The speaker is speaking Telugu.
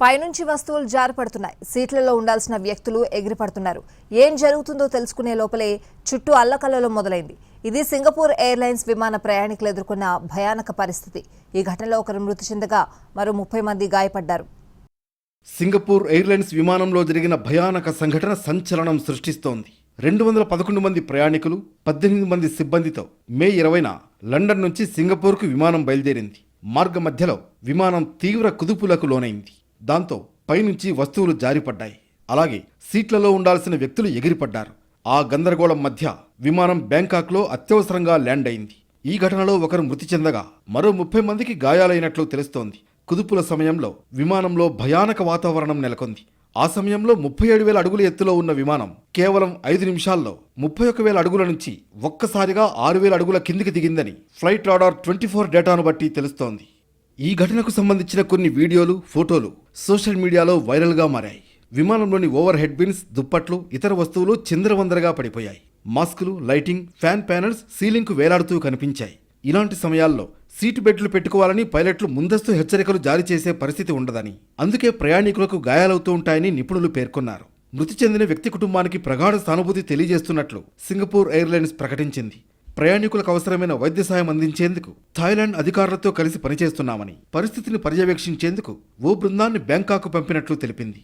పైనుంచి వస్తువులు జారిపడుతున్నాయి. సీట్లలో ఉండాల్సిన వ్యక్తులు ఎగిరిపడుతున్నారు. ఏం జరుగుతుందో తెలుసుకునే లోపలే చుట్టూ అల్లకల్లలో మొదలైంది. ఇది సింగపూర్ ఎయిర్లైన్స్ విమాన ప్రయాణికులు ఎదుర్కొన్న భయానక పరిస్థితి. ఈ ఘటనలో ఒకరు మృతి చెందగా మరో ముప్పై మంది గాయపడ్డారు. సింగపూర్ ఎయిర్లైన్స్ విమానంలో జరిగిన భయానక సంఘటన సంచలనం సృష్టిస్తోంది. రెండు వందల పదకొండు మంది ప్రయాణికులు పద్దెనిమిది మంది సిబ్బందితో మే ఇరవైన లండన్ నుంచి సింగపూర్కు విమానం బయలుదేరింది. మార్గ మధ్యలో విమానం తీవ్ర కుదుపులకు లోనైంది. దాంతో పైనుంచి వస్తువులు జారిపడ్డాయి. అలాగే సీట్లలో ఉండాల్సిన వ్యక్తులు ఎగిరిపడ్డారు. ఆ గందరగోళం మధ్య విమానం బ్యాంకాక్లో అత్యవసరంగా ల్యాండ్ అయింది. ఈ ఘటనలో ఒకరు మృతి చెందగా మరో ముప్పై మందికి గాయాలైనట్లు తెలుస్తోంది. కుదుపుల సమయంలో విమానంలో భయానక వాతావరణం నెలకొంది. ఆ సమయంలో ముప్పై ఏడు వేల అడుగుల ఎత్తులో ఉన్న విమానం కేవలం ఐదు నిమిషాల్లో ముప్పై ఒక వేల అడుగుల నుంచి ఒక్కసారిగా ఆరు వేల అడుగుల కిందికి దిగిందని ఫ్లైట్ రాడార్ ట్వంటీ ఫోర్ డేటాను బట్టి తెలుస్తోంది. ఈ ఘటనకు సంబంధించిన కొన్ని వీడియోలు ఫోటోలు సోషల్ మీడియాలో వైరల్గా మారాయి. విమానంలోని ఓవర్ హెడ్ బిన్స్ దుప్పట్లు ఇతర వస్తువులు చిందరవందరగా పడిపోయాయి. మాస్కులు లైటింగ్ ఫ్యాన్ ప్యానల్స్ సీలింగ్కు వేలాడుతూ కనిపించాయి. ఇలాంటి సమయాల్లో సీటు బెడ్లు పెట్టుకోవాలని పైలట్లు ముందస్తు హెచ్చరికలు జారీ చేసే పరిస్థితి ఉండదని అందుకే ప్రయాణికులకు గాయాలవుతూ ఉంటాయని నిపుణులు పేర్కొన్నారు. మృతి చెందిన వ్యక్తి కుటుంబానికి ప్రగాఢ సానుభూతి తెలియజేస్తున్నట్లు సింగపూర్ ఎయిర్లైన్స్ ప్రకటించింది. ప్రయాణికులకు అవసరమైన వైద్య సాయం అందించేందుకు థాయిలాండ్ అధికారులతో కలిసి పనిచేస్తున్నామని పరిస్థితిని పర్యవేక్షించేందుకు ఓ బృందాన్ని బ్యాంకాకు పంపినట్లు తెలిపింది.